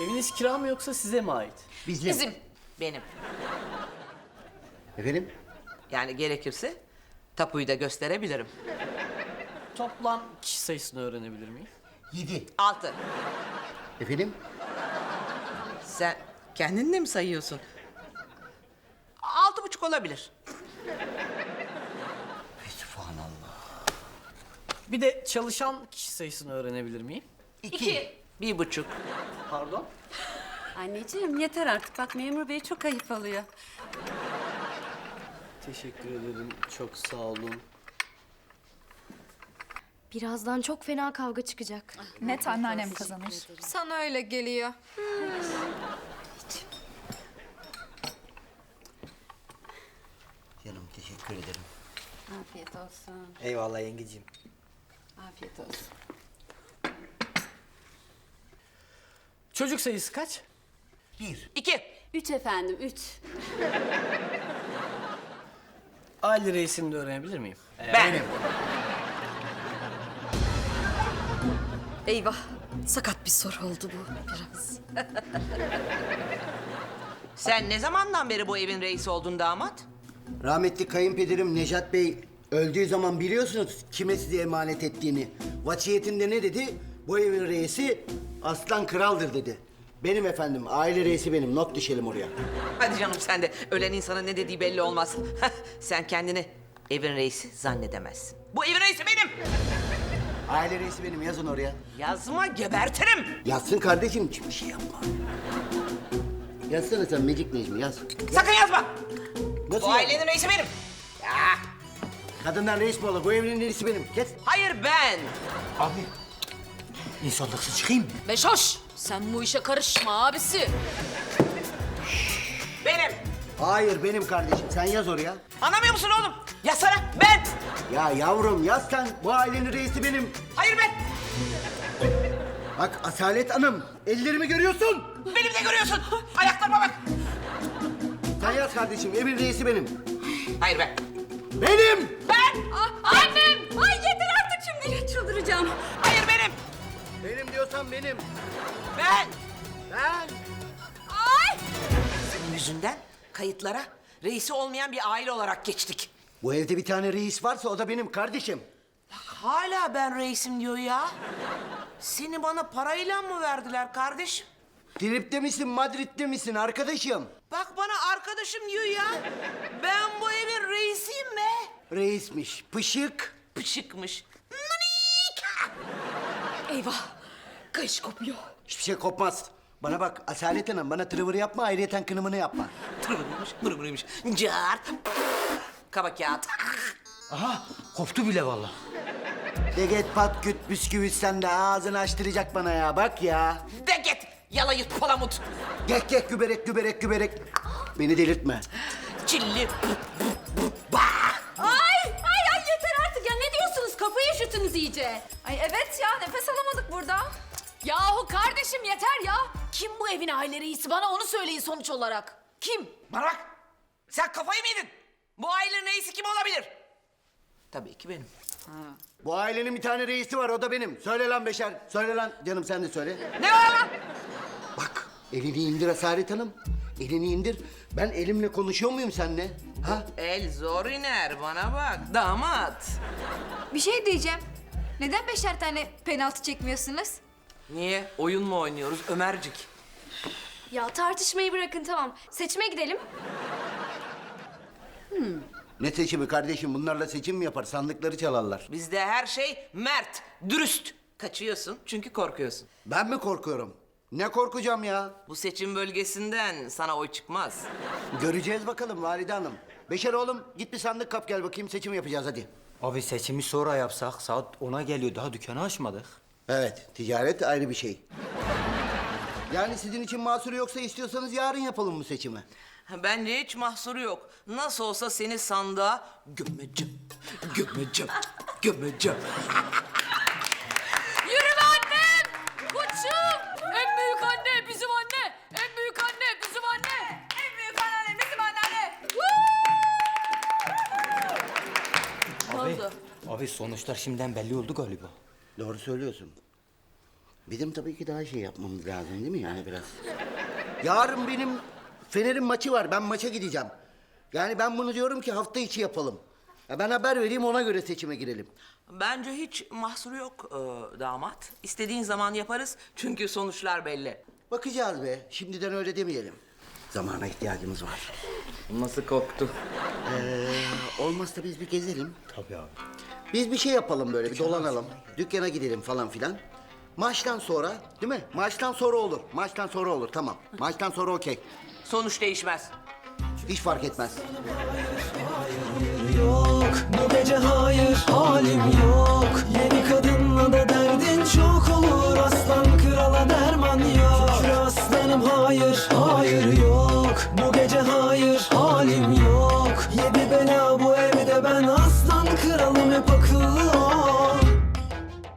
Eviniz kira mı yoksa size mi ait? Bizim. Bizim. Benim. Efendim? Yani gerekirse tapuyu da gösterebilirim. Toplam kişi sayısını öğrenebilir miyim? Yedi. Altı. Efendim? Sen kendin de mi sayıyorsun? Altı buçuk olabilir. Sübhanallah. Bir de çalışan kişi sayısını öğrenebilir miyim? İki. Bir buçuk. Pardon? Anneciğim yeter artık. Bak memur bey çok ayıp alıyor. Teşekkür ederim. Çok sağ olun. Birazdan çok fena kavga çıkacak. Net anneannem kazanır. Sana öyle geliyor. Canım teşekkür ederim. Afiyet olsun. Eyvallah yengeciğim. Afiyet olsun. Çocuk sayısı kaç? Bir. İki. Üç efendim, üç. Aile reisini de öğrenebilir miyim? Ben. Eyvah. Sakat bir soru oldu bu biraz. Sen ne zamandan beri bu evin reisi oldun damat? Rahmetli kayınpederim Nejat Bey öldüğü zaman biliyorsunuz kime size emanet ettiğini. Vasiyetinde ne dedi? Bu evin reisi aslan kraldır dedi. Benim efendim, aile reisi benim. Not düşelim oraya. Hadi canım sen de ölen insana ne dediği belli olmaz. sen kendini evin reisi zannedemezsin. Bu evin reisi benim. Aile reisi benim, yazın oraya. Yazma gebertirim. Yazsın kardeşim, hiçbir şey yapma. Yazsana sen Magic Necmi, yaz. Sakın yazma. Nasıl Bu ya? ailenin reisi benim. Ya, Kadından reis mi olur? Bu evin reisi benim. Kes. hayır ben. Abi. İnsanlıksız çıkayım mı? Beşoş sen bu işe karışma abisi. Benim. Hayır benim kardeşim. Sen yaz oraya. Anlamıyor musun oğlum? Yazsana ben. Ya yavrum yaz sen. Bu ailenin reisi benim. Hayır ben. Bak Asalet Hanım. Ellerimi görüyorsun. Benim de görüyorsun. Ayaklarıma bak. Sen yaz kardeşim. Evin reisi benim. Hayır ben. Benim. Ben. Annem! Ay yeter artık şimdi çıldıracağım. Benim. Diyorsan benim. Ben. Ben. Senin yüzünden kayıtlara reisi olmayan bir aile olarak geçtik. Bu evde bir tane reis varsa o da benim kardeşim. Hala ben reisim diyor ya. Seni bana parayla mı verdiler kardeşim? Trip'te misin, Madrid'de misin arkadaşım? Bak bana arkadaşım diyor ya. Ben bu evin reisiyim be. Reismiş, pışık. Pışıkmış. Eyvah. Kayış kopuyor. Hiçbir şey kopmaz. Bana bak Asalet Hanım bana tırvır yapma ayrıyeten kınımını yapma. Tırmırıymış, mırmırıymış. Cart. Kaba kağıt. Aha koptu bile vallahi. De git pat küt bisküvit sen de ağzını açtıracak bana ya bak ya. De git yalayıt palamut. Gek gek güberek güberek güberek. Beni delirtme. Çilli. Ay! Ay ay yeter artık ya ne diyorsunuz? Kafayı üşüttünüz iyice. Ay evet ya kardeşim yeter ya. Kim bu evin aile reisi bana onu söyleyin sonuç olarak. Kim? Bana bak. Sen kafayı mı yedin? Bu ailenin reisi kim olabilir? Tabii ki benim. Bu ailenin bir tane reisi var o da benim. Söyle lan Beşer. Söyle lan. Canım sen de söyle. Ne var lan? Bak elini indir Asalet Hanım. Elini indir. Ben elimle konuşuyor muyum seninle? Ha? El zor iner bana bak. Damat. Bir şey diyeceğim. Neden beşer tane penaltı çekmiyorsunuz? Niye? Oyun mu oynuyoruz Ömercik? Ya tartışmayı bırakın tamam. Seçime gidelim. Ne seçimi kardeşim? Bunlarla seçim mi yapar? Sandıkları çalarlar. Bizde her şey mert, dürüst. Kaçıyorsun çünkü korkuyorsun. Ben mi korkuyorum? Ne korkacağım ya? Bu seçim bölgesinden sana oy çıkmaz. Göreceğiz bakalım Valide Hanım. Beşer oğlum git bir sandık kap gel bakayım seçim yapacağız hadi. Abi seçimi sonra yapsak saat 10'a geliyor daha dükkanı açmadık. Evet ticaret ayrı bir şey. Yani sizin için mahsuru yoksa istiyorsanız yarın yapalım bu seçimi. Bence hiç mahsuru yok. Nasıl olsa seni sandığa gömeceğim. Gömeceğim. Gömeceğim. Yürü be annem! Koçum! En büyük anne bizim anne! En büyük anne bizim anne! En büyük anneanne bizim anneanne! Abi, abi sonuçlar şimdiden belli oldu galiba. Doğru söylüyorsun. Bizim tabii ki daha şey yapmamız lazım değil mi yani biraz? Yarın benim Fener'in maçı var. Ben maça gideceğim. Yani ben bunu diyorum ki hafta içi yapalım. Ya ben haber vereyim ona göre seçime girelim. Bence hiç mahsuru yok e, damat. İstediğin zaman yaparız çünkü sonuçlar belli. Bakacağız be. Şimdiden öyle demeyelim. Zamana ihtiyacımız var. Nasıl koktu? Ee, olmazsa biz bir gezelim. Tabii abi. Biz bir şey yapalım böyle bir dolanalım. Dükkana gidelim falan filan. Maçtan sonra değil mi? Maçtan sonra olur. Maçtan sonra olur tamam. Maçtan sonra okey. Sonuç değişmez. Hiç fark etmez. Yok bu gece hayır halim yok Yeni kadınla da derdin çok olur Aslan krala derman yok aslanım hayır hayır yok Bu gece hayır halim yok